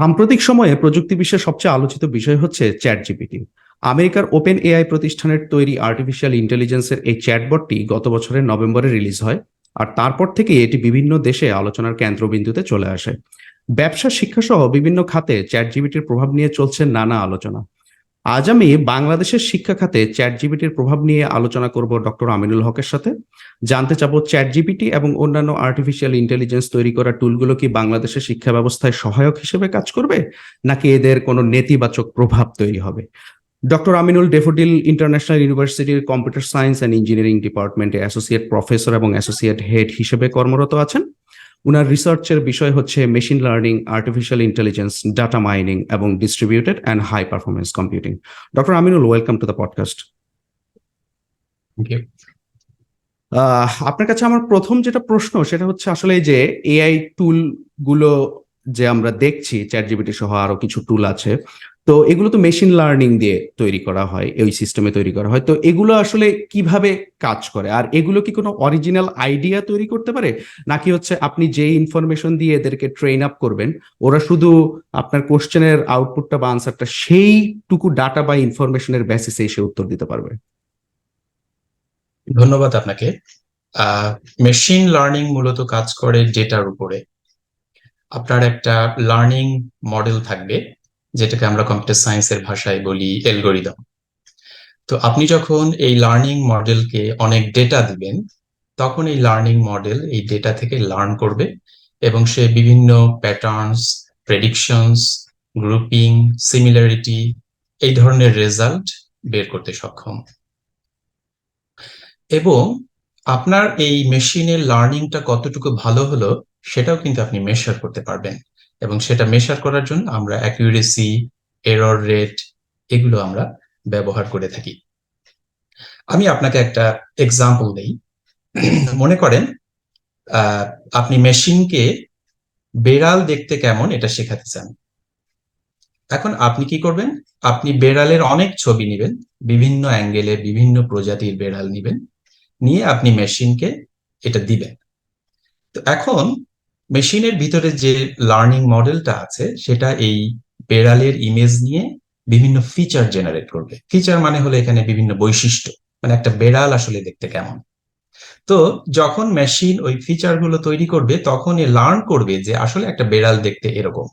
সাম্প্রতিক সময়ে প্রযুক্তি বিশ্বের সবচেয়ে আলোচিত বিষয় হচ্ছে চ্যাট জিপিটি আমেরিকার ওপেন এআই প্রতিষ্ঠানের তৈরি আর্টিফিশিয়াল ইন্টেলিজেন্সের এই চ্যাটবটটি গত বছরের নভেম্বরে রিলিজ হয় আর তারপর থেকে এটি বিভিন্ন দেশে আলোচনার কেন্দ্রবিন্দুতে চলে আসে। ব্যবসা শিক্ষা সহ বিভিন্ন খাতে চ্যাট জিবিটির প্রভাব নিয়ে চলছে নানা আলোচনা। আজ আমি বাংলাদেশের শিক্ষা খাতে চ্যাট জিবিটির প্রভাব নিয়ে আলোচনা করব ডক্টর আমিনুল হকের সাথে। জানতে চাবো চ্যাট জিপিটি এবং অন্যান্য আর্টিফিশিয়াল ইন্টেলিজেন্স তৈরি করা টুলগুলো কি বাংলাদেশের শিক্ষা ব্যবস্থায় সহায়ক হিসেবে কাজ করবে, নাকি এদের কোনো নেতিবাচক প্রভাব তৈরি হবে? ডক্টর আমিনুল ডেফোডিল ইন্টারন্যাশনাল ইউনিভার্সিটির কম্পিউটার সায়েন্স অ্যান্ড ইঞ্জিনিয়ারিং ডিপার্টমেন্টে অ্যাসোসিয়েট প্রফেসর এবং অ্যাসোসিয়েট হেড হিসেবে কর্মরত আছেন। উনার রিসার্চের বিষয় হচ্ছে machine learning artificial intelligence data mining এবং distributed and high performance computing doctor Aminul welcome to the podcast আপনার কাছে আমার প্রথম যেটা প্রশ্ন সেটা হচ্ছে আসলে যে এআই টুলগুলো যে আমরা দেখছি চ্যাট জিবিটি সহ আরও কিছু টুল আছে তো এগুলো তো মেশিন লার্নিং দিয়ে তৈরি করা হয়, এই সিস্টেমে তৈরি করা হয়। তো এগুলো আসলে কীভাবে কাজ করে? আর এগুলো কি কোনো অরিজিনাল আইডিয়া তৈরি করতে পারে? নাকি হচ্ছে আপনি যে ইনফরমেশন দিয়ে এদেরকে ট্রেন আপ করবেন, ওরা শুধু আপনার কোশ্চেনের আউটপুটটা বা আনসারটা সেইটুকু ডাটা বা ইনফরমেশনের বেসিসে এসে উত্তর দিতে পারবে? ধন্যবাদ আপনাকে। মেশিন লার্নিং মূলত কাজ করে ডেটার উপরে। আপনার একটা লার্নিং মডেল থাকবে। যেটাকে আমরা কম্পিউটার সায়েন্সের ভাষায় বলি অ্যালগোরিদম তো আপনি যখন এই লার্নিং মডেলকে অনেক ডেটা দিবেন, তখন এই লার্নিং মডেল এই ডেটা থেকে লার্ন করবে এবং সে বিভিন্ন প্যাটার্নস প্রেডিকশনস গ্রুপিং সিমিলারিটি এই ধরনের রেজাল্ট বের করতে সক্ষম। এবং আপনার এই মেশিনের লার্নিংটা কতটুকু ভালো হলো, সেটাও কিন্তু আপনি মেশার করতে পারবেন। এবং সেটা মেশার করার জন্য আমরা অ্যাকিউরেসি এরর রেট এগুলো আমরা ব্যবহার করে থাকি। আমি আপনাকে একটা এক্সাম্পল দেই। মনে করেন আপনি মেশিনকে বেড়াল দেখতে কেমন এটা শেখাতে চান। এখন আপনি কি করবেন? আপনি বেড়ালের অনেক ছবি নেবেন, বিভিন্ন অ্যাঙ্গেলে বিভিন্ন প্রজাতির বেড়াল নেবেন, নিয়ে আপনি মেশিনকে এটা দিবেন। তো এখন মেশিনের ভিতরে যে লার্নিং মডেলটা আছে, সেটা এই বেড়ালের ইমেজ নিয়ে বিভিন্ন ফিচার জেনারেট করবে। ফিচার মানে হলো এখানে বিভিন্ন বৈশিষ্ট্য মানে একটা বেড়াল আসলে দেখতে কেমন। তো যখন মেশিন ওই ফিচারগুলো তৈরি করবে, তখন এ লার্ন করবে যে আসলে একটা বেড়াল দেখতে এরকম।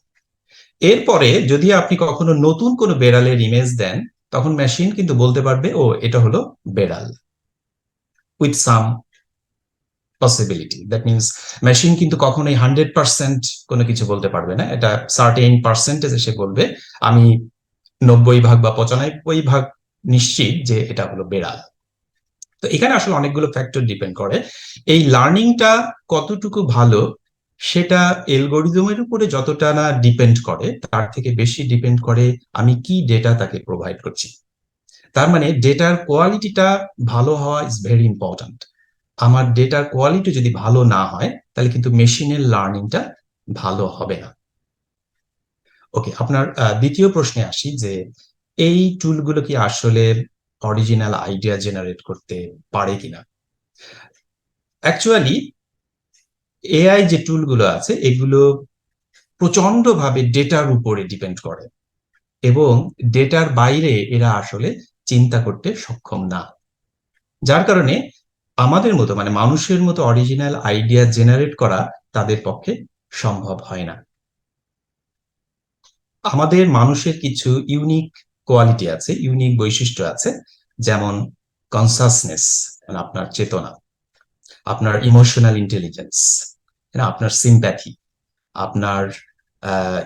এরপরে যদি আপনি কখনো নতুন কোনো বেড়ালের ইমেজ দেন, তখন মেশিন কিন্তু বলতে পারবে, ও, এটা হলো বেড়াল। With some possibility that means machine কিন্তু কখনোই হান্ড্রেড পার্সেন্ট কোনো কিছু বলতে পারবে না। এটা সার্টেন পার্সেন্টেজ এসে বলবে, আমি নব্বই ভাগ বা পঁচানব্বই ভাগ নিশ্চিত যে এটা হলো বেড়াল। তো এখানে আসলে অনেকগুলো ফ্যাক্টর ডিপেন্ড করে। এই লার্নিংটা কতটুকু ভালো, সেটা এলগোরিদমের উপরে যতটা না ডিপেন্ড করে, তার থেকে বেশি ডিপেন্ড করে আমি কি ডেটা তাকে প্রোভাইড করছি। তার মানে ডেটার কোয়ালিটিটা ভালো হওয়া ইজ ভেরি ইম্পর্ট্যান্ট আমার ডেটার কোয়ালিটি যদি ভালো না হয়, তাহলে কিন্তু মেশিনের লার্নিংটা ভালো হবে না। ওকে, আপনার দ্বিতীয় প্রশ্নে আসি যে, এই টুলগুলো কি আসলে অরিজিনাল আইডিয়া জেনারেট করতে পারে কিনা? অ্যাকচুয়ালি এআই যে টুলগুলো আছে, এগুলো প্রচন্ডভাবে ডেটার উপরে ডিপেন্ড করে এবং ডেটার বাইরে এরা আসলে চিন্তা করতে সক্ষম না। যার কারণে আমাদের মতো মানে মানুষের মতো অরিজিনাল আইডিয়া জেনারেট করা তাদের পক্ষে সম্ভব হয় না। আমাদের মানুষের কিছু ইউনিক কোয়ালিটি আছে ইউনিক বৈশিষ্ট্য আছে, যেমন কনসাসনেস মানে আপনার চেতনা, আপনার ইমোশনাল ইন্টেলিজেন্স আপনার সিম্প্যাথি আপনার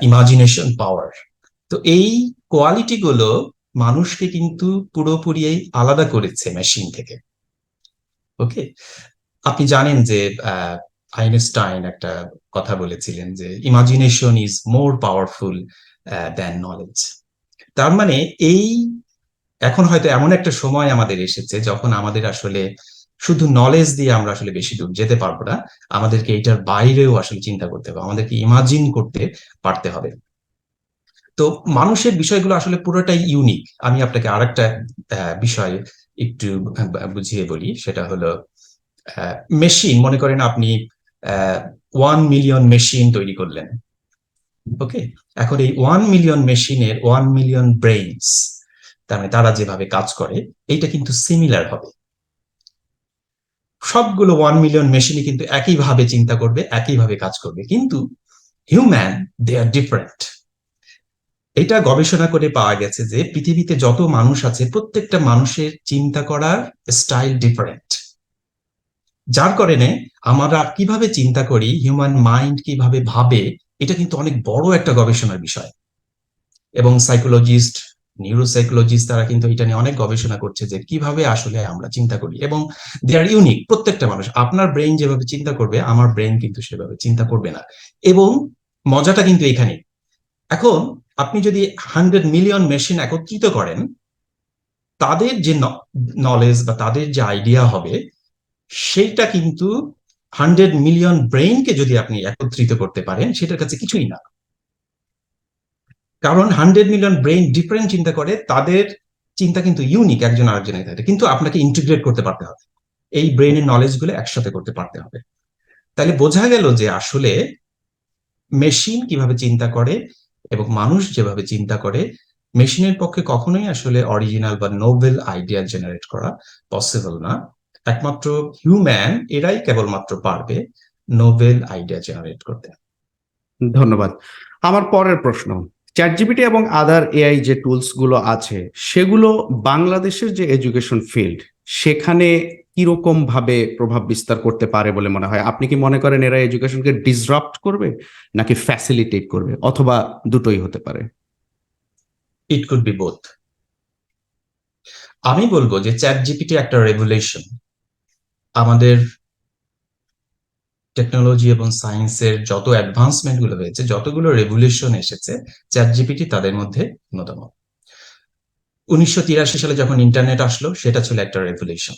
ইমাজিনেশন পাওয়ার তো এই কোয়ালিটি গুলো মানুষকে কিন্তু পুরোপুরি আলাদা করেছে মেশিন থেকে। ওকে। আপনি জানেন যে আইনস্টাইন একটা কথা বলেছিলেন যে imagination is more powerful than knowledge তার মানে এই এখন হয়তো এমন একটা সময় আমাদের এসেছে যখন আমাদের আসলে শুধু নলেজ দিয়ে আমরা আসলে বেশি দূর যেতে পারব না, আমাদেরকে এটার বাইরেও আসলে চিন্তা করতে হবে, আমাদেরকে ইমাজিন করতে পারতে হবে। তো মানুষের বিষয়গুলো আসলে পুরোটাই ইউনিক আমি আপনাকে আরেকটা বিষয় একটু বুঝিয়ে বলি, সেটা হলো মেশিন মনে করেন আপনি ওয়ান মিলিয়ন মেশিন তৈরি করলেন ওকে এখন এই ওয়ান মিলিয়ন মেশিনের ওয়ান মিলিয়ন ব্রেইনস তার মানে তারা যেভাবে কাজ করে, এইটা কিন্তু সিমিলার হবে। সবগুলো ওয়ান মিলিয়ন মেশিনই কিন্তু একইভাবে চিন্তা করবে, একইভাবে কাজ করবে, কিন্তু হিউম্যান দে আর ডিফারেন্ট এটা গবেষণা করে পাওয়া গেছে যে পৃথিবীতে যত মানুষ আছে, প্রত্যেকটা মানুষের চিন্তা করার স্টাইল ডিফারেন্ট যার কারণে আমরা কীভাবে চিন্তা করি হিউম্যান মাইন্ড কীভাবে ভাবে, এটা কিন্তু অনেক বড় একটা গবেষণার বিষয়। এবং সাইকোলজিস্ট নিউরোসাইকোলজিস্ট তারা কিন্তু এটা নিয়ে অনেক গবেষণা করছে যে কীভাবে আসলে আমরা চিন্তা করি। এবং দে আর ইউনিক প্রত্যেকটা মানুষ। আপনার ব্রেন যেভাবে চিন্তা করবে, আমার ব্রেন কিন্তু সেভাবে চিন্তা করবে না। এবং মজাটা কিন্তু এখানে এখন আপনি যদি হান্ড্রেড মিলিয়ন মেশিন একত্রিত করেন, তাদের যে নলেজ বা তাদের যে আইডিয়া হবে, সেইটা কিন্তু হান্ড্রেড মিলিয়ন ব্রেইনকে যদি আপনি একত্রিত করতে পারেন, সেটার কাছে কিছুই না। কারণ হান্ড্রেড মিলিয়ন ব্রেইন ডিফারেন্ট চিন্তা করে, তাদের চিন্তা কিন্তু ইউনিক একজন আরেকজনের সাথে কিন্তু আপনাকে ইন্টিগ্রেট করতে পারতে হবে। এই ব্রেইনের নলেজগুলো একসাথে করতে পারতে হবে। তাহলে বোঝা গেল যে আসলে মেশিন কীভাবে চিন্তা করে এবং মানুষ যেভাবে চিন্তা করে, মেশিনের পক্ষে কখনোই আসলে অরিজিনাল বা নোবেল আইডিয়া জেনারেট করা পসিবল না। একমাত্র হিউম্যান এরাই কেবলমাত্র পারবে নোবেল আইডিয়া জেনারেট করতে। ধন্যবাদ। আমার পরের প্রশ্ন চ্যাট জিপিটি এবং আদার এআই যে টুলসগুলো আছে, সেগুলো বাংলাদেশের যে এডুকেশন ফিল্ড সেখানে কীরকম ভাবে প্রভাব বিস্তার করতে পারে বলে মনে হয়? আপনি কি মনে করেন এরা এডুকেশনকে ডিসরাপ্ট করবে নাকি ফ্যাসিলিটেট করবে? অথবা দুটোই হতে পারে? ইট কুড বি বোথ আমি বলব যে চ্যাট জিপিটি একটা রেগুলেশন আমাদের টেকনোলজি এবং সায়েন্সের যত অ্যাডভান্সমেন্টগুলো হয়েছে, যতগুলো রেগুলেশন এসেছে চ্যাট জিপিটি তাদের মধ্যে অন্যতম। উনিশশো তিরাশি সালে যখন ইন্টারনেট আসলো, সেটা ছিল একটা রেগুলেশন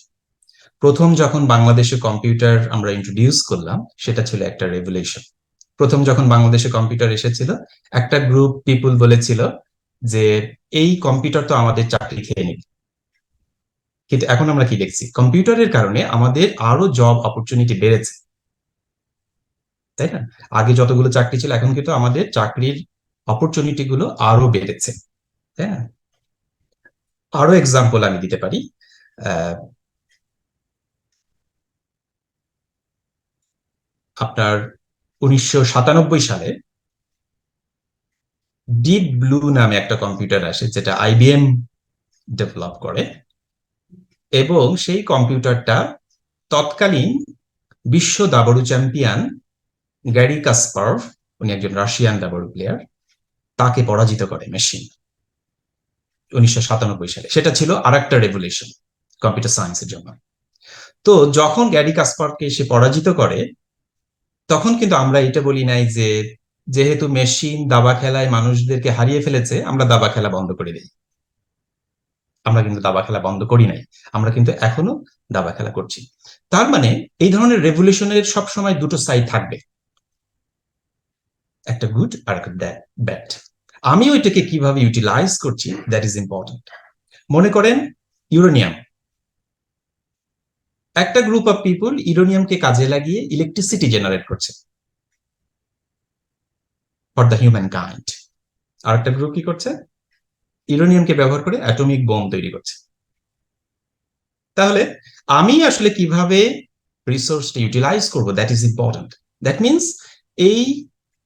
প্রথম যখন বাংলাদেশে কম্পিউটার আমরা ইন্ট্রোডিউস করলাম, সেটা ছিল একটা রেভুলেশন প্রথম যখন বাংলাদেশে কম্পিউটার এসেছিল, একটা গ্রুপ পিপুল বলেছিল যে, এই কম্পিউটার তো আমাদের চাকরি খেয়ে নিবে। কিন্তু এখন আমরা কি দেখছি? কম্পিউটারের কারণে আমাদের আরও জব অপরচুনিটি বেড়েছে। তাই না? আগে যতগুলো চাকরি ছিল, এখন কিন্তু আমাদের চাকরির অপরচুনিটি গুলো আরও বেড়েছে। তাই না আরও এক্সাম্পল আমি দিতে পারি। আপনার উনিশশো সাতানব্বই সালে ডিপ ব্লু নামে একটা কম্পিউটার আসে, যেটা আইবিএম ডেভেলপ করে। এবং সেই কম্পিউটারটা তৎকালীন বিশ্ব দাবড়ু চ্যাম্পিয়ন গ্যারি কাসপার্ভ উনি একজন রাশিয়ান দাবড়ু প্লেয়ার তাকে পরাজিত করে মেশিন উনিশশো সাতানব্বই সালে। সেটা ছিল আর একটা রেভুলেশন কম্পিউটার সায়েন্সের জন্য। তো যখন গ্যারি কাসপার্ভকে সে পরাজিত করে তখন কিন্তু আমরা এটা বলি নাই যে, যেহেতু মেশিন দাবা খেলায় মানুষদেরকে হারিয়ে ফেলেছে, আমরা দাবা খেলা বন্ধ করে দিই। আমরা কিন্তু দাবা খেলা বন্ধ করি নাই। আমরা কিন্তু এখনও দাবা খেলা করছি। তার মানে এই ধরনের রেভলিউশনের সবসময় দুটো সাইড থাকবে। একটা গুড আর ব্যাড আমি ওইটাকে কীভাবে ইউটিলাইজ করছি দ্যাট ইজ ইম্পর্টেন্ট মনে করেন ইউরেনিয়াম একটা গ্রুপ অফ পিপুল ইউরেনিয়ামকে কাজে লাগিয়ে ইলেকট্রিসিটি জেনারেট করছে। ফর দ্য হিউম্যান কাইন্ড আর একটা গ্রুপ কি করছে? ইউরেনিয়ামকে ব্যবহার করে অ্যাটমিক বোম তৈরি করছে। তাহলে আমি আসলে কীভাবে রিসোর্সটা ইউটিলাইজ করব? That is important that means এই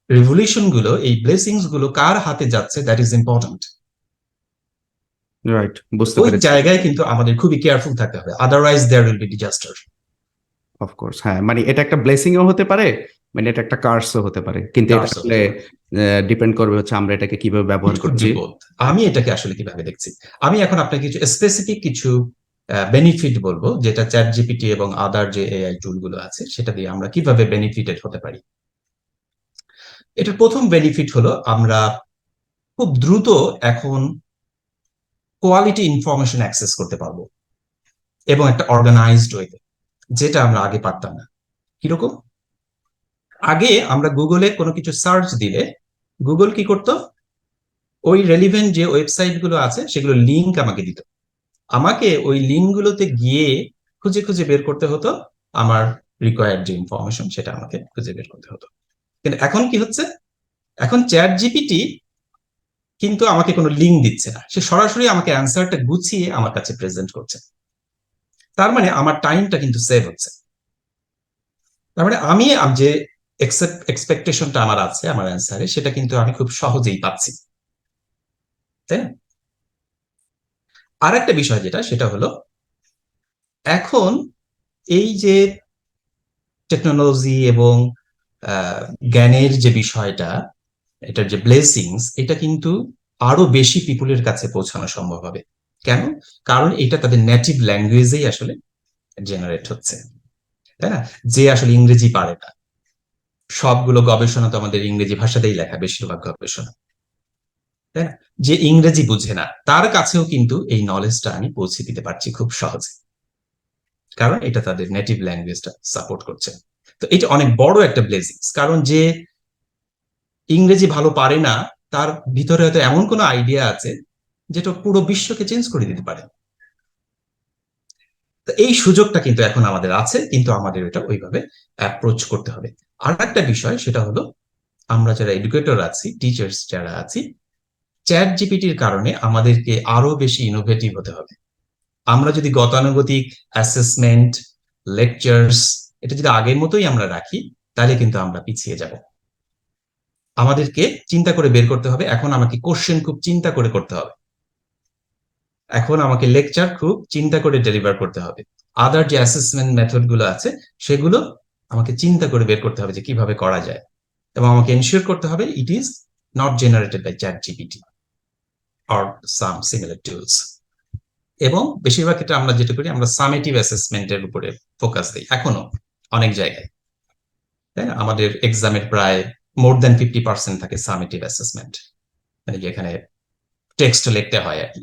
রেভলিউশনগুলো, এই ব্লেসিংসগুলো কার হাতে যাচ্ছে? দ্যাট ইজ ইম্পর্টেন্ট রাইট বুঝতে ওই জায়গায় কিন্তু আমাদের খুবই কেয়ারফুল থাকতে হবে otherwise there will be disaster of course হ্যাঁ মানে এটা একটা ব্লেসিং ও হতে পারে মানে এটা একটা কার্সও হতে পারে কিন্তু এটা আসলে ডিপেন্ড করবে হচ্ছে আমরা এটাকে কীভাবে ব্যবহার করছি। আমি এটাকে আসলে কীভাবে দেখছি? আমি এখন আপনাকে কিছু স্পেসিফিক কিছু বেনিফিট বলব যেটা চ্যাট জিপিটি এবং আদার যে এআই টুলগুলো আছে সেটা দিয়ে আমরা কীভাবে বেনিফিটেড হতে পারি। এটার প্রথম বেনিফিট হলো আমরা খুব দ্রুত এখন কোয়ালিটি ইনফরমেশন অ্যাক্সেস করতে পারব। এবং একটা অর্গানাইজড ওয়েতে যেটা আমরা আগে পারতাম না। কীরকম? আগে আমরা গুগলে কোনো কিছু সার্চ দিলে গুগল কি করতো? ওই রেলিভেন্ট যে ওয়েবসাইটগুলো আছে, সেগুলো লিঙ্ক আমাকে দিত। আমাকে ওই লিঙ্ক গুলোতে গিয়ে খুঁজে খুঁজে বের করতে হতো, আমার রিকোয়ার্ড যে ইনফরমেশন সেটা আমাকে খুঁজে বের করতে হতো। কিন্তু এখন কি হচ্ছে? এখন চ্যাট জিপিটি কিন্তু আমাকে কোনো লিঙ্ক দিচ্ছে না। সে সরাসরি আমাকে অ্যান্সারটা গুছিয়ে আমার কাছে প্রেজেন্ট করছে। তার মানে আমার টাইমটা কিন্তু সেভ হচ্ছে। তার মানে আমি যে এক্সপেকটেশনটা আমার আছে, আমার অ্যান্সারে সেটা কিন্তু আমি খুব সহজেই পাচ্ছি। তাই না? আর একটা বিষয় যেটা, সেটা হলো, এখন এই যে টেকনোলজি এবং জ্ঞানের যে বিষয়টা এটার যে ব্লেসিংস এটা কিন্তু আরও বেশি পিপুলের কাছে পৌঁছানো সম্ভব হবে। কেন? কারণ এটা তাদের নেটিভ ল্যাঙ্গুয়েজেই আসলে জেনারেট হচ্ছে। তাই না? যে আসলে ইংরেজি পারে না। সবগুলো গবেষণা তো আমাদের ইংরেজি ভাষাতেই লেখা, বেশিরভাগ গবেষণা। তাই না? যে ইংরেজি বুঝে না, তার কাছেও কিন্তু এই নলেজটা আমি পৌঁছে দিতে পারছি খুব সহজে। কারণ এটা তাদের নেটিভ ল্যাঙ্গুয়েজটা সাপোর্ট করছে। তো এটা অনেক বড় একটা ব্লেসিংস কারণ যে ইংরেজি ভালো পারে না, তার ভিতরে হয়তো এমন কোনো আইডিয়া আছে যেটা পুরো বিশ্বকে চেঞ্জ করে দিতে পারে। এই সুযোগটা কিন্তু এখন আমাদের আছে, কিন্তু আমাদের এটা ওইভাবে অ্যাপ্রোচ করতে হবে। আর একটা বিষয়, সেটা হলো আমরা যারা এডুকেটর আছি টিচার্স যারা আছি চ্যাট জিপিটির কারণে আমাদেরকে আরও বেশি ইনোভেটিভ হতে হবে। আমরা যদি গতানুগতিক অ্যাসেসমেন্ট লেকচার্স এটা যদি আগের মতোই আমরা রাখি, তাহলে কিন্তু আমরা পিছিয়ে যাব। আমাদেরকে চিন্তা করে বের করতে হবে। এখন আমাকে কোশ্চেন খুব চিন্তা করে করতে হবে। এখন আমাকে লেকচার খুব চিন্তা করে ডেলিভার করতে হবে। আদার যে অ্যাসেসমেন্ট মেথডগুলো আছে, সেগুলো আমাকে চিন্তা করে বের করতে হবে যে কীভাবে করা যায়। এবং আমাকে এনশিওর করতে হবে it is not generated by chat GPT or some similar tools এবং বেশিরভাগ ক্ষেত্রে আমরা যেটা করি, আমরা সামেটিভ অ্যাসেসমেন্টের উপরে ফোকাস দিই। এখনও অনেক জায়গায়। তাই না? আমাদের এক্সামের প্রায় মোর দেন ফিফটি পার্সেন্ট থাকে সামেটিভ অ্যাসেসমেন্ট মানে যেখানে টেক্সট লিখতে হয় আর কি।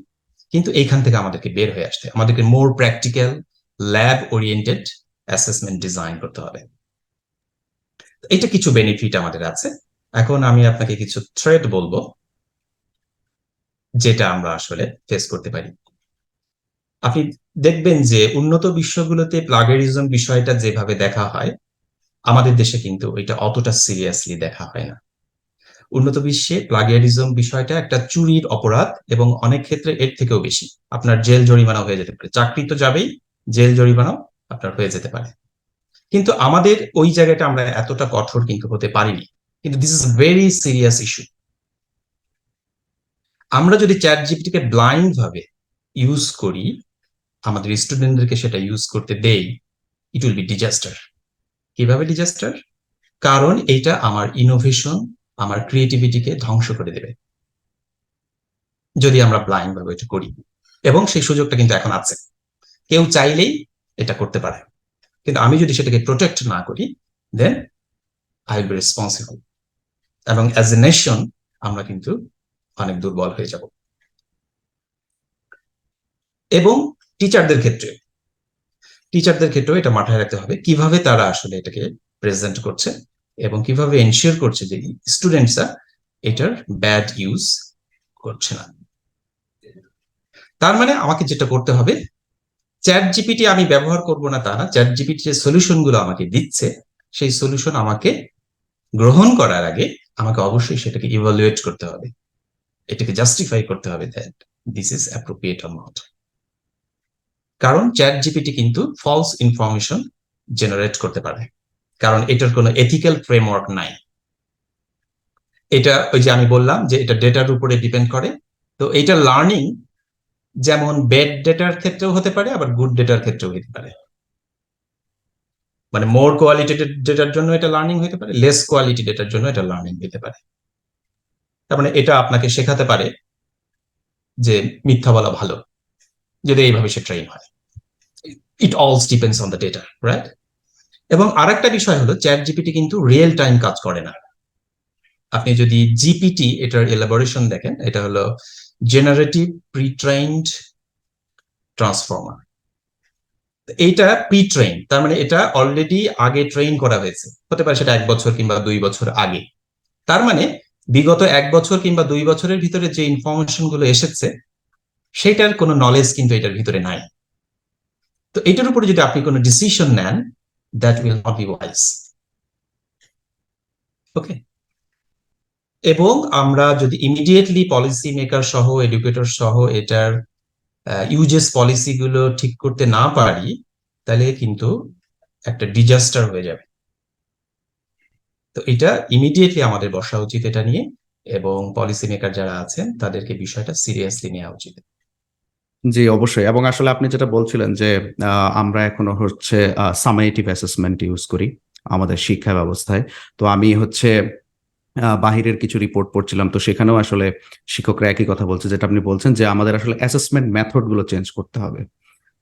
কিন্তু এইখান থেকে আমাদেরকে বের হয়ে আসতে আমাদেরকে more practical lab oriented assessment design করতে হবে। এটা কিছু বেনিফিট আমাদের আছে। এখন আমি আপনাকে কিছু থ্রেড বলব, যেটা আমরা আসলে ফেস করতে পারি। আপনি দেখবেন যে উন্নত বিশ্বগুলোতে প্লাগারিজম বিষয়টা যেভাবে দেখা হয় আমাদের দেশে কিন্তু এটা অতটা সিরিয়াসলি দেখা হয় না। উন্নত বিশ্বে প্লাগিয়ারিজম বিষয়টা একটা চুরির অপরাধ এবং অনেক ক্ষেত্রে এর থেকেও বেশি। আপনার জেল জরিমানা হয়ে যেতে পারে। চাকরি তো যাবেই, জেল জরিমানাও আপনার হয়ে যেতে পারে। কিন্তু আমাদের ওই জায়গাটা আমরা এতটা কঠোর কিন্তু হতে পারিনি। কিন্তু this is very serious issue আমরা যদি চ্যাট জিপিটিকে ব্লাইন্ড ভাবে ইউজ করি, আমাদের স্টুডেন্টদেরকে সেটা ইউজ করতে দেই ইট উইল বি ডিজাস্টার কীভাবে ডিজাস্টার কারণ এটা আমার ইনোভেশন আমার ক্রিয়েটিভিটিকে ধ্বংস করে দেবে। যদি আমরা ব্লাইন্ড ভাবে এটা করি। এবং সেই সুযোগটা কিন্তু এখন আছে। কেউ চাইলেই এটা করতে পারে। কিন্তু আমি যদি সেটাকে প্রোটেক্ট না করি then I will be responsible এবং অ্যাজ এ নেশন আমরা কিন্তু অনেক দুর্বল হয়ে যাব। এবং টিচারদের ক্ষেত্রে টিচারদের ক্ষেত্রেও এটা মাথায় রাখতে হবে কীভাবে তারা আসলে এটাকে প্রেজেন্ট করছে এবং কীভাবে এনশিওর করছে যে স্টুডেন্টসরা এটার ব্যাড ইউজ করছে না। তার মানে আমাকে যেটা করতে হবে চ্যাট জিপিটি আমি ব্যবহার করব না তা না চ্যাট জিপিটি যে সলিউশনগুলো আমাকে দিচ্ছে, সেই সলিউশন আমাকে গ্রহণ করার আগে আমাকে অবশ্যই সেটাকে ইভালুয়েট করতে হবে। এটাকে জাস্টিফাই করতে হবে that this is appropriate or not কারণ চ্যাট জিপিটি কিন্তু ফলস ইনফরমেশন জেনারেট করতে পারে। কারণ এটার কোনো এথিক্যাল ফ্রেমওয়ার্ক নাই। এটা ওই যে আমি বললাম যে এটা ডেটার উপরে ডিপেন্ড করে। তো এটা লার্নিং যেমন বেড ডেটার ক্ষেত্রেও হতে পারে, আবার গুড ডেটার ক্ষেত্রেও হতে পারে। মানে মোর কোয়ালিটি ডেটার জন্য এটা লার্নিং হতে পারে লেস কোয়ালিটি ডেটার জন্য এটা লার্নিং হতে পারে। তার মানে এটা আপনাকে শেখাতে পারে যে মিথ্যা বলা ভালো, যদি এইভাবে সে ট্রেন হয়। It also depends on the data right এবং আরেকটা বিষয় হলো চ্যাট জিপিটি কিন্তু রিয়েল টাইম কাজ করে না। আপনি যদি জিপিটি এটার এলাবোরেশন দেখেন, এটা হলো জেনারেটিভ প্রি ট্রেইনড ট্রান্সফর্মার এইটা প্রি ট্রেন তার মানে এটা অলরেডি আগে ট্রেন করা হয়েছে। হতে পারে সেটা এক বছর কিংবা দুই বছর আগে। তার মানে বিগত এক বছর কিংবা দুই বছরের ভিতরে যে ইনফরমেশনগুলো এসেছে, সেটার কোনো নলেজ কিন্তু এটার ভিতরে নাই। তো এটার উপরে যদি আপনি কোনো ডিসিশন নেন that will not be wise okay এবং আমরা যদি ইমিডিয়েটলি পলিসি মেকার সহ এডুকেটর সহ এটার ইউজেস পলিসি গুলো ঠিক করতে না পারি, তাহলে কিন্তু একটা ডিজাস্টার হয়ে যাবে। তো এটা ইমিডিয়েটলি আমাদের বসা উচিত এটা নিয়ে, এবং পলিসি মেকার যারা আছেন, তাদেরকে বিষয়টা সিরিয়াসলি নেওয়া উচিত। জি, অবশ্যই। এবং আসলে আপনি যেটা বলছিলেন যে আমরা এখনও হচ্ছে সামেটিভ অ্যাসেসমেন্ট ইউজ করি আমাদের শিক্ষা ব্যবস্থায়। তো আমি হচ্ছে বাহিরের কিছু রিপোর্ট পড়ছিলাম। তো সেখানেও আসলে শিক্ষকরা একই কথা বলছে, যেটা আপনি বলছেন যে, আমাদের আসলে অ্যাসেসমেন্ট মেথডগুলো চেঞ্জ করতে হবে।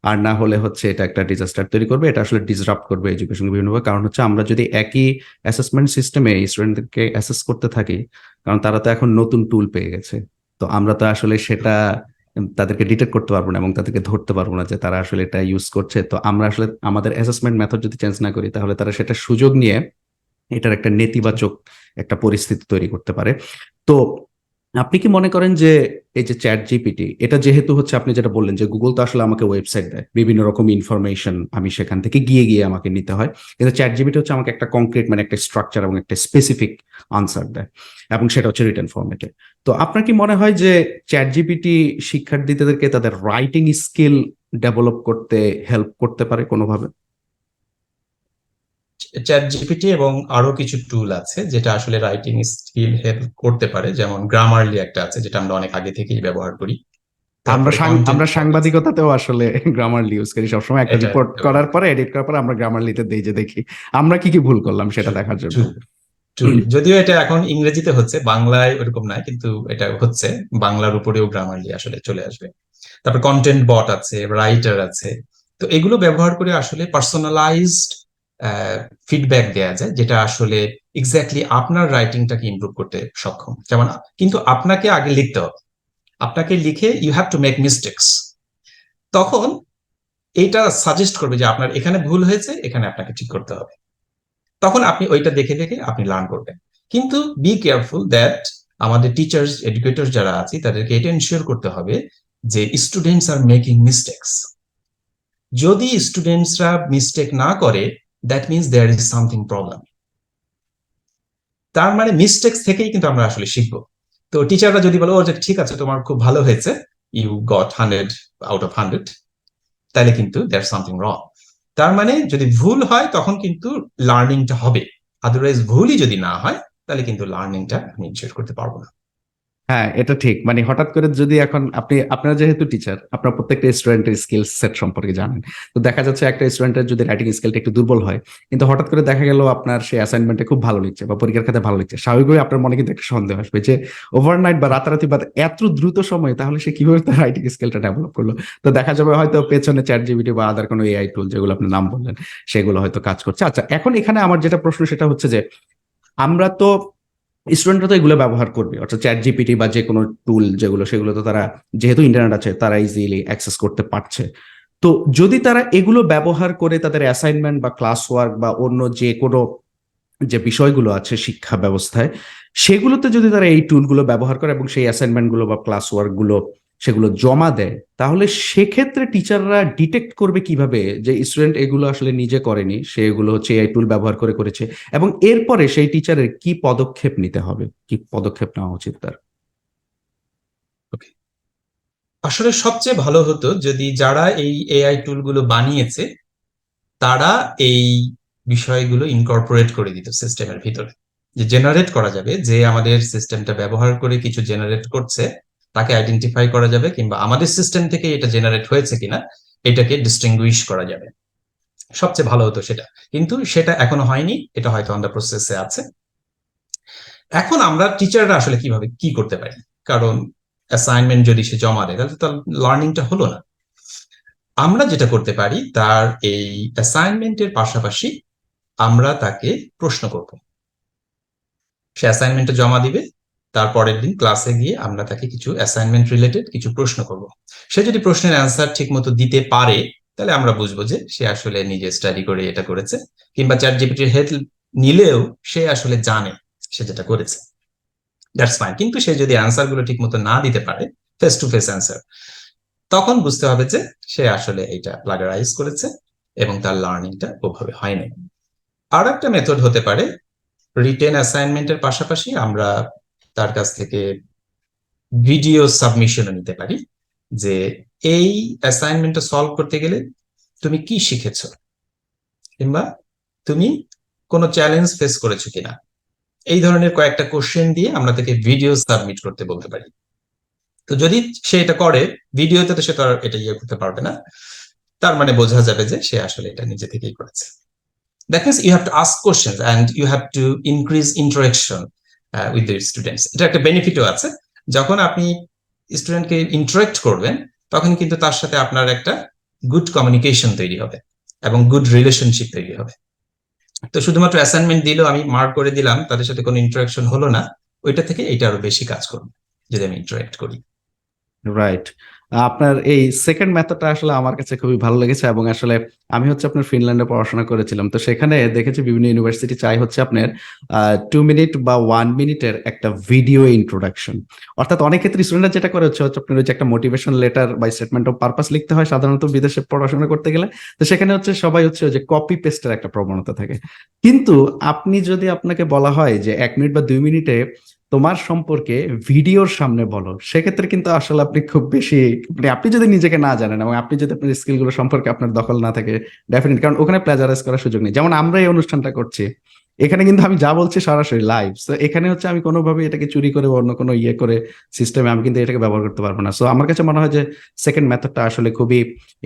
আর না হলে হচ্ছে এটা একটা ডিজাস্টার তৈরি করবে, এটা আসলে ডিসরাপ্ট করবে এডুকেশন বিভিন্নভাবে কারণ হচ্ছে আমরা যদি একই অ্যাসেসমেন্ট সিস্টেমে স্টুডেন্টদেরকে অ্যাসেস করতে থাকি, কারণ তারা তো এখন নতুন টুল পেয়ে গেছে। তো আমরা তো আসলে সেটা তাদেরকে ডিটেক্ট করতে পারব না এবং তাদেরকে ধরতে পারব না যে তারা আসলে এটা ইউজ করছে। তো আমরা আসলে আমাদের অ্যাসেসমেন্ট মেথড যদি চেঞ্জ না করি, তাহলে তারা সেটা সুযোগ নিয়ে এটার একটা নেতিবাচক একটা পরিস্থিতি তৈরি করতে পারে। তো আপনি কি মনে করেন যে এই যে চ্যাট জিপিটি এটা যেহেতু হচ্ছে আপনি যেটা বললেন যে গুগল তো আসলে আমাকে ওয়েবসাইট দেয়, বিভিন্ন রকম ইনফরমেশন আমি সেখান থেকে গিয়ে গিয়ে আমাকে নিতে হয়। কিন্তু চ্যাট জিপিটি হচ্ছে আমাকে একটা কংক্রিট মানে একটা স্ট্রাকচার এবং একটা স্পেসিফিক আনসার দেয় এবং সেটা হচ্ছে রিটার্ন ফরম্যাটে তো আপনার কি মনে হয় যে চ্যাট জিপিটি শিক্ষার্থীদেরকে তাদের রাইটিং স্কিল ডেভেলপ করতে হেল্প করতে পারে কোনোভাবে? চ্যাট জিপিটি এবং আরও কিছু টুল আছে যেটা আসলে রাইটিং স্কিল হেল্প করতে পারে যেমন গ্রামারলি একটা আছে যেটা আমরা অনেক আগে থেকেই ব্যবহার করি। আমরা আমরা সাংবাদিকতাতেও আসলে গ্রামারলি ইউজ করি সবসময় একটা রিপোর্ট করার পরে এডিট করার পরে আমরা গ্রামারলিতে দেই যে দেখি আমরা কি কি ভুল করলাম সেটা দেখার জন্য. যদিও এটা এখন ইংরেজিতে হচ্ছে বাংলায় ওরকম নাই কিন্তু এটা হচ্ছে বাংলার উপরেও গ্রামারলি আসলে চলে আসবে। তারপর কন্টেন্ট বট আছে রাইটার আছে তো এগুলো ব্যবহার করে আসলে পার্সোনালাইজড ফিডব্যাক দেওয়া যায়, যেটা আসলে এক্স্যাক্টলি আপনার রাইটিংটাকে ইমপ্রুভ করতে সক্ষম। যেমন, কিন্তু আপনাকে আগে লিখতে হবে। আপনাকে লিখে you have to make mistakes তখন এটা সাজেস্ট করবে যে আপনার এখানে ভুল হয়েছে, এখানে আপনাকে ঠিক করতে হবে। তখন আপনি ওইটা দেখে দেখে আপনি লার্ন করবেন। কিন্তু বি কেয়ারফুল দ্যাট আমাদের টিচার্স এডুকেটর যারা আছে, তাদেরকে এটা এনশিওর করতে হবে যে স্টুডেন্টস আর মেকিং মিস্টেক্স যদি স্টুডেন্টসরা মিস্টেক না করে that means there is something problem তার মানে মিস্টেক্স থেকেই কিন্তু আমরা আসলে শিখব। তো টিচাররা যদি বলো যে ঠিক আছে, তোমার খুব ভালো হয়েছে you got hundred out of hundred তাহলে কিন্তু দেয়ার সামথিং রং তার মানে যদি ভুল হয়, তখন কিন্তু লার্নিংটা হবে। আদারওয়াইজ ভুলই যদি না হয়, তাহলে কিন্তু লার্নিংটা আমি করতে পারব না। হ্যাঁ এটা ঠিক। মানে হঠাৎ করে যদি এখন আপনি, আপনারা যেহেতু টিচার আপনার প্রত্যেকটা স্টুডেন্টের স্কিল সেট সম্পর্কে জানেন। তো দেখা যাচ্ছে একটা স্টুডেন্টের যদি রাইটিং স্কিলটা একটু দুর্বল হয়, কিন্তু হঠাৎ করে দেখা গেল আপনার সেই অ্যাসাইনমেন্টে খুব ভালো লিখছে বা পরীক্ষার খাতে ভালো লিখছে। স্বাভাবিকভাবে আপনার মনে কিন্তু একটা সন্দেহ আসবে যে ওভারনাইট বা রাতারাতি বা এত দ্রুত সময়ে তাহলে সে কীভাবে তার রাইটিং স্কিলটা ডেভেলপ করল? তো দেখা যাবে হয়তো পেছনে চ্যাট জিবিটি বা আদার কোনো এআই টুল যেগুলো আপনি নাম বললেন, সেগুলো হয়তো কাজ করছে। আচ্ছা এখন এখানে আমার যেটা প্রশ্ন সেটা হচ্ছে যে, আমরা তো স্টুডেন্টরা তো এগুলো ব্যবহার করবে। অর্থাৎ চ্যাট জিপিটি বা যে কোনো টুল যেগুলো সেগুলো তো তারা যেহেতু ইন্টারনেট আছে, তারা ইজিলি অ্যাক্সেস করতে পারছে। তো যদি তারা এগুলো ব্যবহার করে তাদের অ্যাসাইনমেন্ট বা ক্লাস ওয়ার্ক বা অন্য যে কোনো যে বিষয়গুলো আছে শিক্ষা ব্যবস্থায়, সেগুলোতে যদি তারা এই টুলগুলো ব্যবহার করে এবং সেই অ্যাসাইনমেন্টগুলো বা ক্লাস ওয়ার্কগুলো সেগুলো জমা দেয়, তাহলে সেক্ষেত্রে টিচাররা ডিটেক্ট করবে কীভাবে যে স্টুডেন্ট এগুলো আসলে নিজে করেনি, সে এগুলো হচ্ছে এই টুল ব্যবহার করে করেছে এবং এরপরে সেই টিচারের কি পদক্ষেপ নিতে হবে, কি পদক্ষেপ নেওয়া উচিত তার? আসলে সবচেয়ে ভালো হতো যদি যারা এই এআই টুলগুলো বানিয়েছে, তারা এই বিষয়গুলো ইনকর্পোরেট করে দিত সিস্টেমের ভিতরে। যে জেনারেট করা যাবে, যে আমাদের সিস্টেমটা ব্যবহার করে কিছু জেনারেট করছে তাকে আইডেন্টিফাই করা যাবে কিংবা আমাদের সিস্টেম থেকে এটা জেনারেট হয়েছে কিনা, এটাকে ডিস্টিংগুইশ করা যাবে। সবচেয়ে ভালো হতো সেটা। কিন্তু সেটা এখনও হয়নি, এটা হয়তো আমরা প্রসেসে আছে। এখন আমরা টিচাররা আসলে কীভাবে কি করতে পারি? কারণ অ্যাসাইনমেন্ট যদি সে জমা দেয়, তাহলে তার লার্নিংটা হলো না। আমরা যেটা করতে পারি, তার এই অ্যাসাইনমেন্টের পাশাপাশি আমরা তাকে প্রশ্ন করব। সে অ্যাসাইনমেন্টটা জমা দিবে তারপরের দিন ক্লাসে গিয়ে আমরা তাকে কিছু অ্যাসাইনমেন্ট রিলেটেড কিছু প্রশ্ন করব। সে যদি প্রশ্নের অ্যান্সার ঠিক মতো দিতে পারে, তাহলে আমরা বুঝব যে সে আসলে নিজে স্টাডি করে এটা করেছে, কিংবা চ্যাট জিপিটির হেল্প নিলেও সে আসলে জানে সে যেটা করেছে। দ্যাটস ফাইন কিন্তু সে যদি অ্যান্সারগুলো ঠিক মতো না দিতে পারে ফেস টু ফেস অ্যান্সার তখন বুঝতে হবে যে সে আসলে এটা প্লাগারাইজ করেছে এবং তার লার্নিংটা ওভাবে হয়নি আর একটা মেথড হতে পারে রিটেন অ্যাসাইনমেন্টের পাশাপাশি আমরা তার কাছ থেকে ভিডিও সাবমিশনও নিতে পারি যে এই অ্যাসাইনমেন্টটা সলভ করতে গেলে তুমি কি শিখেছো? কিংবা তুমি কোনো চ্যালেঞ্জ ফেস করেছ কিনা? এই ধরনের কয়েকটা কোশ্চেন দিয়ে আমরা তাকে ভিডিও সাবমিট করতে বলতে পারি। তো যদি সে এটা করে ভিডিওতে তো সে তো এটা ইয়ে করতে পারবে না। তার মানে বোঝা যাবে যে সে আসলে এটা নিজে থেকেই করেছে। That means you have to ask question and you have to increase interaction with the students এটা একটা বেনিফিটও আছে। যখন আপনি স্টুডেন্টকে ইন্টারেক্ট করবেন, তখন কিন্তু তার সাথে আপনার একটা গুড কমিউনিকেশন তৈরি হবে এবং গুড রিলেশনশিপ তৈরি হবে। তো শুধুমাত্র অ্যাসাইনমেন্ট দিলেও আমি মার্ক করে দিলাম, তাদের সাথে কোনো ইন্টারাকশন হলো না, ওইটা থেকে এটা আরও বেশি কাজ করবে, যদি আমি ইন্টারেক্ট করি। রাইট আপনার এই সেকেন্ড মেথডটা আসলে আমার কাছে খুবই ভালো লেগেছে এবং আসলে আমি হচ্ছে আপনার ফিনল্যান্ডে পড়াশোনা করেছিলাম। তো সেখানে দেখেছি বিভিন্ন ইউনিভার্সিটি চাই হচ্ছে আপনার টু মিনিট বা ওয়ান মিনিটের একটা ভিডিও ইন্ট্রোডাকশন অর্থাৎ অনেক ক্ষেত্রে স্টুডেন্টরা যেটা করে হচ্ছে হচ্ছে আপনার যে একটা মোটিভেশন লেটার বা স্টেটমেন্ট অফ পারপাস লিখতে হয় সাধারণত বিদেশে পড়াশোনা করতে গেলে। তো সেখানে হচ্ছে সবাই হচ্ছে যে কপি পেস্টের একটা প্রবণতা থাকে। কিন্তু আপনি যদি আপনাকে বলা হয় যে এক মিনিট বা দুই মিনিটে তোমার সম্পর্কে ভিডিওর সামনে বলো। সেক্ষেত্রে কিন্তু আসলে আপনি খুব বেশি মানে আপনি যদি নিজেকে না জানেন এবং আপনি যদি আপনার স্কিলগুলো সম্পর্কে আপনার দখল না থাকে ডেফিনেট কারণ ওখানে প্লেজারাইজ করার সুযোগ নেই। যেমন আমরা এই অনুষ্ঠানটা করছি এখানে কিন্তু আমি যা বলছি সরাসরি লাইভ তো এখানে হচ্ছে আমি কোনোভাবে এটাকে চুরি করে অন্য কোনো ইয়ে করে সিস্টেমে আমি কিন্তু এটাকে ব্যবহার করতে পারব না। সো আমার কাছে মনে হয় যে সেকেন্ড মেথডটা আসলে খুবই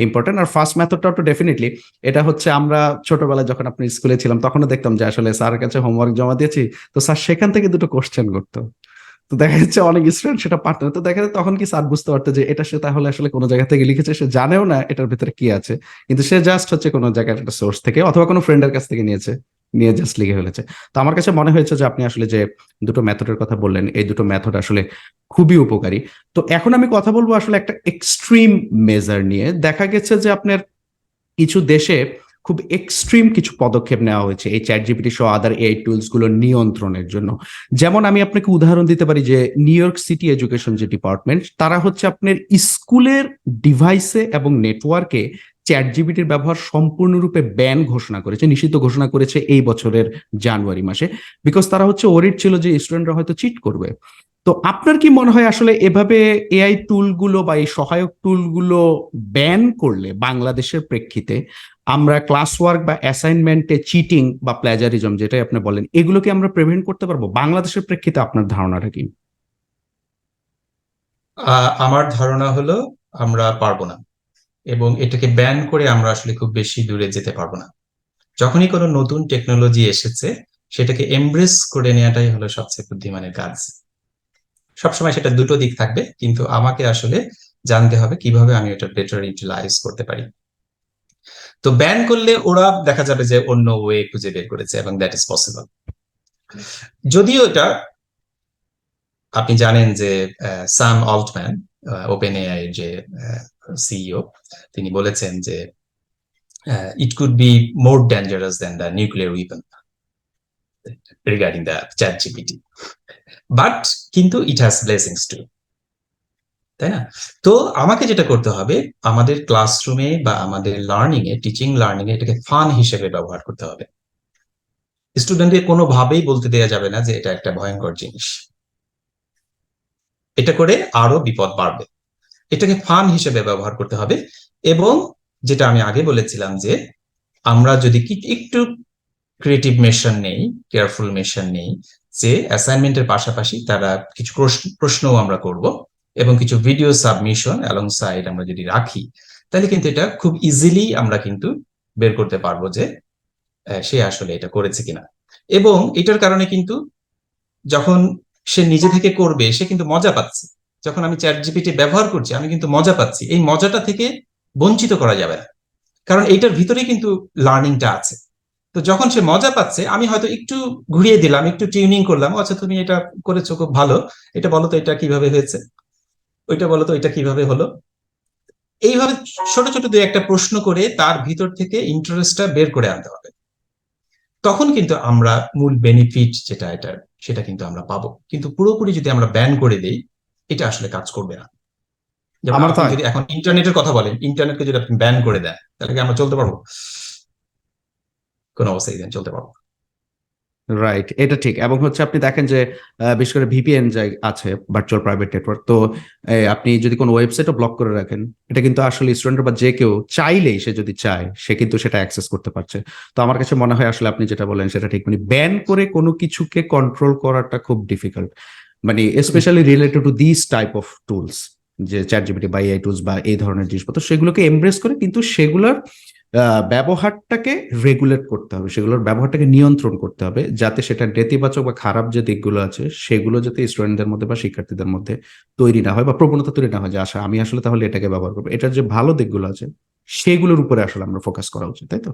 ইম্পর্টেন্ট আর ফার্স্ট মেথডটাও তো ডেফিনেটলি এটা হচ্ছে আমরা ছোটবেলায় যখন আপনি স্কুলে ছিলাম, তখনও দেখতাম যে আসলে স্যারের কাছে হোমওয়ার্ক জমা দিয়েছি। তো স্যার সেখান থেকে দুটো কোশ্চেন করতো। তো দেখা যাচ্ছে অনেক স্টুডেন্ট সেটা পারতো না। তো দেখা যায় তখন কি স্যার বুঝতে পারতো যে এটা সে তাহলে আসলে কোনো জায়গা থেকে লিখেছে? সে জানেও না এটার ভিতরে কি আছে। কিন্তু সে জাস্ট হচ্ছে কোনো জায়গার একটা সোর্স থেকে অথবা কোনো ফ্রেন্ডের কাছ থেকে নিয়েছে, নিয়ে জাস্ট লিখে ফেলেছে। তো আমার কাছে মনে হয়েছে যে আপনি আসলে যে দুটো মেথডের কথা বললেন, এই দুটো মেথড আসলে খুবই উপকারী। তো এখন আমি কথা বলব আসলে একটা এক্সট্রিম মেজার নিয়ে। দেখা গেছে যে আপনার কিছু দেশে খুব এক্সট্রিম কিছু পদক্ষেপ নেওয়া হয়েছে এই চ্যাট জিপিটি সহ আদার এআই টুলসগুলো নিয়ন্ত্রণের জন্য। যেমন আমি আপনাকে উদাহরণ দিতে পারি যে নিউ ইয়র্ক সিটি এডুকেশন যে ডিপার্টমেন্ট তারা হচ্ছে আপনার স্কুলের ডিভাইসে এবং নেটওয়ার্কে চ্যাট জিপিটির ব্যবহার সম্পূর্ণরূপে ব্যান ঘোষণা করেছে, নিষিদ্ধ ঘোষণা করেছে এই বছরের জানুয়ারি মাসে। বিকজ তারা হচ্ছে ওরিড ছিল যে স্টুডেন্টরা হয়তো চিট করবে। তো আপনার কি মনে হয় আসলে এভাবে এআই টুলগুলো বা এই সহায়ক টুলগুলো ব্যান করলে বাংলাদেশের প্রেক্ষিতে আমরা ক্লাস ওয়ার্ক বা অ্যাসাইনমেন্টে চিটিং বা প্লেজারিজম যেটাই আপনি বলেন এগুলোকে আমরা প্রিভেন্ট করতে পারব? বাংলাদেশের প্রেক্ষিতে আপনার ধারণাটা কি? আমার ধারণা হলো আমরা পারব না এবং এটাকে ব্যান করে আমরা আসলে খুব বেশি দূরে যেতে পারব না। যখনই কোনো নতুন টেকনোলজি এসেছে, সেটাকে এমব্রেস করে নেওয়াটাই হলো সবচেয়ে বুদ্ধিমানের কাজ। সবসময় সেটা দুটো দিক থাকবে, কিন্তু আমাকে আসলে জানতে হবে কীভাবে আমি এটা বেটার ইউটিলাইজ করতে পারি। তো ব্যান করলে ওরা দেখা যাবে যে অন্য ওয়ে খুঁজে বের করেছে এবং দ্যাট ইজ পসিবল যদিও এটা, আপনি জানেন যে সাম অল্টম্যান ওপেন এআই যে সিইও তিনি বলেছেন যে it could be more dangerous than the nuclear weapon regarding the chat GPT but কিন্তু ইট হ্যাজ ব্লেসিংস টু তাই না? তো আমাকে যেটা করতে হবে, আমাদের ক্লাসরুমে বা আমাদের লার্নিং এ টিচিং লার্নিং এ এটাকে ফান হিসেবে ব্যবহার করতে হবে। স্টুডেন্টকে কোনোভাবেই বলতে দেওয়া যাবে না যে এটা একটা ভয়ঙ্কর জিনিস। এটা করে আরও বিপদ বাড়বে। এটাকে ফান হিসেবে ব্যবহার করতে হবে এবং যেটা আমি আগে বলেছিলাম যে, আমরা যদি একটু ক্রিয়েটিভ মেশন নেই কেয়ারফুল মেশন নেই যে অ্যাসাইনমেন্টের পাশাপাশি তারা কিছু প্রশ্ন- প্রশ্নও আমরা করব এবং কিছু ভিডিও সাবমিশন অ্যালং সাইড আমরা যদি রাখি, তাহলে কিন্তু এটা খুব ইজিলি আমরা কিন্তু বের করতে পারব যে সে আসলে এটা করেছে কিনা। এবং এটার কারণে কিন্তু যখন সে নিজে থেকে করবে, সে কিন্তু মজা পাচ্ছে। যখন আমি চ্যাট জিপিটি ব্যবহার করছি, আমি কিন্তু মজা পাচ্ছি। এই মজাটা থেকে বঞ্চিত করা যাবে না। কারণ এইটার ভিতরে কিন্তু লার্নিংটা আছে। তো যখন সে মজা পাচ্ছে আমি হয়তো একটু ঘুরিয়ে দিলাম একটু টিউনিং করলাম আচ্ছা তুমি এটা করেছ খুব ভালো। এটা বলো তো এটা কীভাবে হয়েছে? ওইটা বলো তো এটা কীভাবে হলো? এইভাবে ছোট ছোট দুই একটা প্রশ্ন করে তার ভিতর থেকে ইন্টারেস্টটা বের করে আনতে হবে। তখন কিন্তু আমরা মূল বেনিফিট যেটা এটার সেটা কিন্তু আমরা পাবো। কিন্তু পুরোপুরি যদি আমরা ব্যান করে দেই এটা আসলে কাজ করবে না। আমার যদি এখন ইন্টারনেটের কথা বলেন ইন্টারনেটকে যদি আপনি ব্যান করে দেন তাহলে কি আমরা চলতে পারব? কোন অবস্থায় দেন চলতে পারব রাইট এটা ঠিক। এবং হচ্ছে আপনি দেখেন যে বিশেষ করে ভিপিএন যাই আছে ভার্চুয়াল প্রাইভেট নেটওয়ার্ক তো আপনি যদি কোনো ওয়েবসাইটও ব্লক করে রাখেন, এটা কিন্তু আসলে স্টুডেন্ট বা যে কেউ চাইলেই সে যদি চায়, সে কিন্তু সেটা অ্যাক্সেস করতে পারছে। তো আমার কাছে মনে হয় আসলে আপনি যেটা বলেন সেটা ঠিক। মানে ব্যান করে কোনো কিছুকে কন্ট্রোল করাটা খুব ডিফিকাল্ট মানে specially related to this type of tools যে চ্যাট জিপিটি বা এআই টুলস বা এই ধরনের জিনিসপত্র, সেগুলোকে এমব্রেস করে কিন্তু সেগুলোর ব্যবহারটাকে রেগুলেট করতে হবে। সেগুলোর ব্যবহারটাকে নিয়ন্ত্রণ করতে হবে যাতে সেটা নেতিবাচক বা খারাপ যে দিকগুলো আছে, সেগুলো যাতে স্টুডেন্টদের মধ্যে বা শিক্ষার্থীদের মধ্যে তৈরি না হয় বা প্রবণতা তৈরি না হয় যে আশা আমি আসলে তাহলে এটাকে ব্যবহার করব। এটার যে ভালো দিকগুলো আছে, সেগুলোর উপরে আসলে আমরা ফোকাস করা উচিত, তাই তো?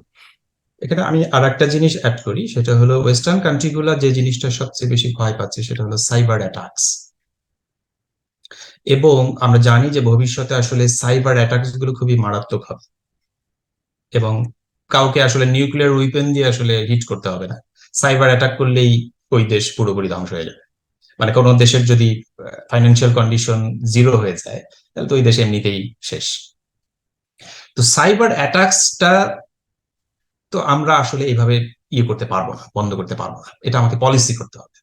এখানে আমি আর একটা জিনিস অ্যাড করি, সেটা হলো ওয়েস্টার্ন কান্ট্রিগুলো যে জিনিসটা সবচেয়ে বেশি ভয় পাচ্ছে, সেটা হলো সাইবার অ্যাটাকস এবং আমরা জানি যে ভবিষ্যতে আসলে সাইবার অ্যাটাকসগুলো খুবই মারাত্মক হবে। এবং কাউকে আসলে নিউক্লিয়ার উইপেন দিয়ে আসলে হিট করতে হবে না। সাইবার অ্যাটাক করলেই ওই দেশ পুরোপুরি ধ্বংস হয়ে যাবে। মানে কোনো দেশের যদি ফাইন্যান্সিয়াল কন্ডিশন জিরো হয়ে যায়, তাহলে তো ওই দেশ এমনিতেই শেষ। তো সাইবার অ্যাটাকসটা তো আমরা আসলে এইভাবে ইয়ে করতে পারব না, বন্ধ করতে পারব না। এটা আমাকে পলিসি করতে হবে।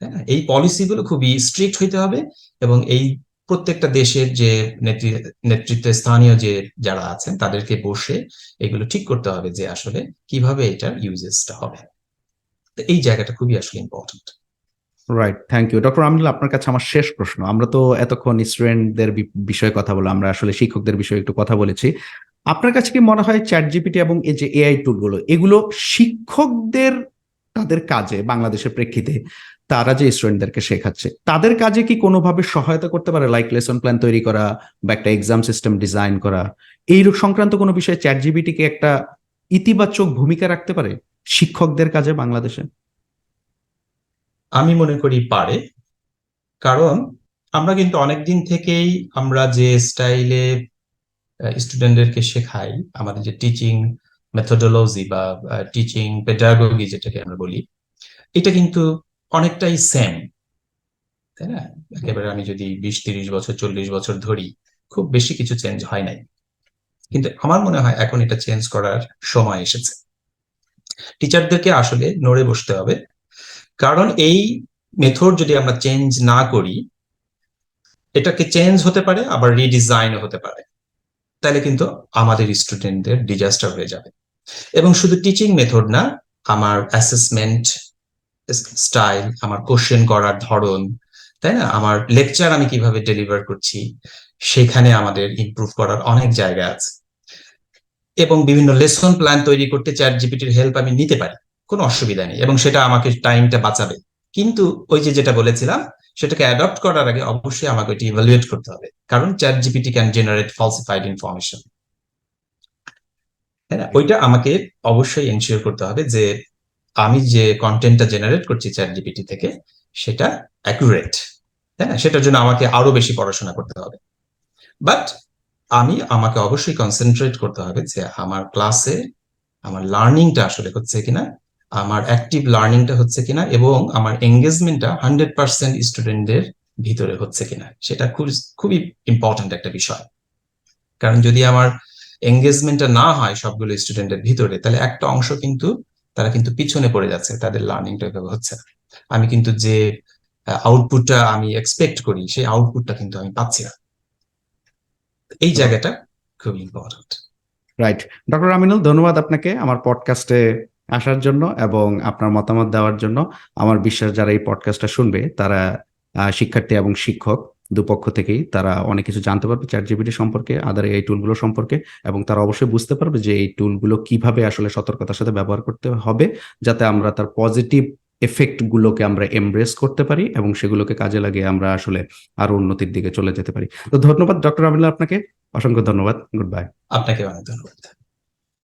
না? এই পলিসিগুলো খুবই স্ট্রিক্ট হইতে হবে এবং এই প্রত্যেকটা দেশের যে নেতৃ- নেতৃত্বে স্থানীয় যে যারা আছেন, তাদেরকে বসে এগুলো ঠিক করতে হবে যে আসলে কীভাবে এটার ইউজেসটা হবে। এই জায়গাটা খুবই আসলে important right thank you doctor Aminul আপনার কাছে আমার শেষ প্রশ্ন। আমরা তো এতক্ষণ স্টুডেন্টদের বিষয়ে কথা বললাম, আমরা আসলে শিক্ষকদের বিষয়ে একটু কথা বলেছি। আপনার কাছে কি মনে হয় চ্যাট জিপিটি এবং এই যে এআই টুলগুলো এগুলো শিক্ষকদের তাদের কাজে, বাংলাদেশের প্রেক্ষিতে তারা যে স্টুডেন্টদেরকে শেখাচ্ছে, তাদের কাজে কি কোনোভাবে সহায়তা করতে পারে? লাইক লেসন প্ল্যান তৈরি করা বা একটা এক্সাম সিস্টেম ডিজাইন করা, এই সংক্রান্ত কোনো বিষয়ে চ্যাট জিপিটি কি একটা ইতিবাচক ভূমিকা রাখতে পারে শিক্ষকদের কাজে বাংলাদেশে? আমি মনে করি পারে, কারণ আমরা কিন্তু অনেক দিন থেকেই আমরা যে স্টাইলে স্টুডেন্টদেরকে শেখাই, আমাদের যে টিচিং মেথোডোলজি বা টিচিং পেডাগোগি যেটাকে আমরা বলি, এটা কিন্তু অনেকটাই সেম তাই না? একেবারে আমি যদি বিশ, তিরিশ বছর, চল্লিশ বছর ধরি, খুব বেশি কিছু চেঞ্জ হয় নাই। কিন্তু আমার মনে হয় এখন এটা চেঞ্জ করার সময় এসেছে। টিচারদেরকে আসলে নড়ে বসতে হবে। কারণ এই মেথড যদি আমরা চেঞ্জ না করি, এটাকে চেঞ্জ হতে পারে, আবার রিডিজাইন হতে পারে। তাহলে কিন্তু আমাদের স্টুডেন্টদের ডিজাস্টার হয়ে যাবে। এবং শুধু টিচিং মেথড না, আমার অ্যাসেসমেন্ট স্টাইল আমার কোশ্চেন করার ধরন, তাই না? আমার লেকচার আমি কীভাবে ডেলিভার করছি, সেখানে আমাদের ইমপ্রুভ করার অনেক জায়গা আছে। এবং বিভিন্ন লেসন প্ল্যান তৈরি করতে চ্যাট জিপিটির হেল্প আমি নিতে পারি, কোনো অসুবিধা নেই। এবং সেটা আমাকে টাইমটা বাঁচাবে। কিন্তু ওই যে যেটা বলেছিলাম, সেটাকে অ্যাডপ্ট করার আগে অবশ্যই আমাকে ওইটি ইভালুয়েট করতে হবে। কারণ chat GPT can generate falsified information তাই না? ওইটা আমাকে অবশ্যই এনশিওর করতে হবে যে আমি যে কন্টেন্টটা জেনারেট করছি চ্যাট জিপিটি থেকে, সেটা অ্যাকুরেট তাই না? সেটার জন্য আমাকে আরও বেশি পড়াশোনা করতে হবে। বাট আমি, আমাকে অবশ্যই কনসেন্ট্রেট করতে হবে যে আমার ক্লাসে আমার লার্নিংটা আসলে হচ্ছে কিনা, আমার অ্যাক্টিভ লার্নিংটা হচ্ছে কিনা, এবং আমার এঙ্গেজমেন্টটা হান্ড্রেড পার্সেন্ট স্টুডেন্টদের ভিতরে হচ্ছে কিনা। সেটা খুব, খুবই ইম্পর্ট্যান্ট একটা বিষয়। কারণ যদি আমার এঙ্গেজমেন্টটা না হয় সবগুলো স্টুডেন্টের ভিতরে তাহলে একটা অংশ কিন্তু তারা কিন্তু পিছনে পড়ে যাচ্ছে তাদের লার্নিংটা এভাবে হচ্ছে না। আমি কিন্তু যে আউটপুটটা আমি এক্সপেক্ট করি সেই আউটপুটটা কিন্তু আমি পাচ্ছি না। এই জায়গাটা খুব ইম্পর্টেন্ট রাইট ডক্টর আমিনুল ধন্যবাদ আপনাকে আমার পডকাস্টে আসার জন্য এবং আপনার মতামত দেওয়ার জন্য। আমার বিশ্বাস যারা এই পডকাস্টটা শুনবে তারা আহ, শিক্ষার্থী এবং শিক্ষক দুপক্ষ থেকেই তারা অনেক কিছু জানতে পারবে চ্যাট জিপিটি সম্পর্কে আদার এই টুলগুলো সম্পর্কে, এবং তারা অবশ্যই বুঝতে পারবে যে এই টুলগুলো কীভাবে আসলে সতর্কতার সাথে ব্যবহার করতে হবে, যাতে আমরা তার পজিটিভ এফেক্ট গুলোকে আমরা এমব্রেস করতে পারি এবং সেগুলোকে কাজে লাগিয়ে আমরা আসলে আরও উন্নতির দিকে চলে যেতে পারি। তো ধন্যবাদ ডক্টর আমিনুল আপনাকে। অসংখ্য ধন্যবাদ। গুড বাই আপনাকে অনেক ধন্যবাদ।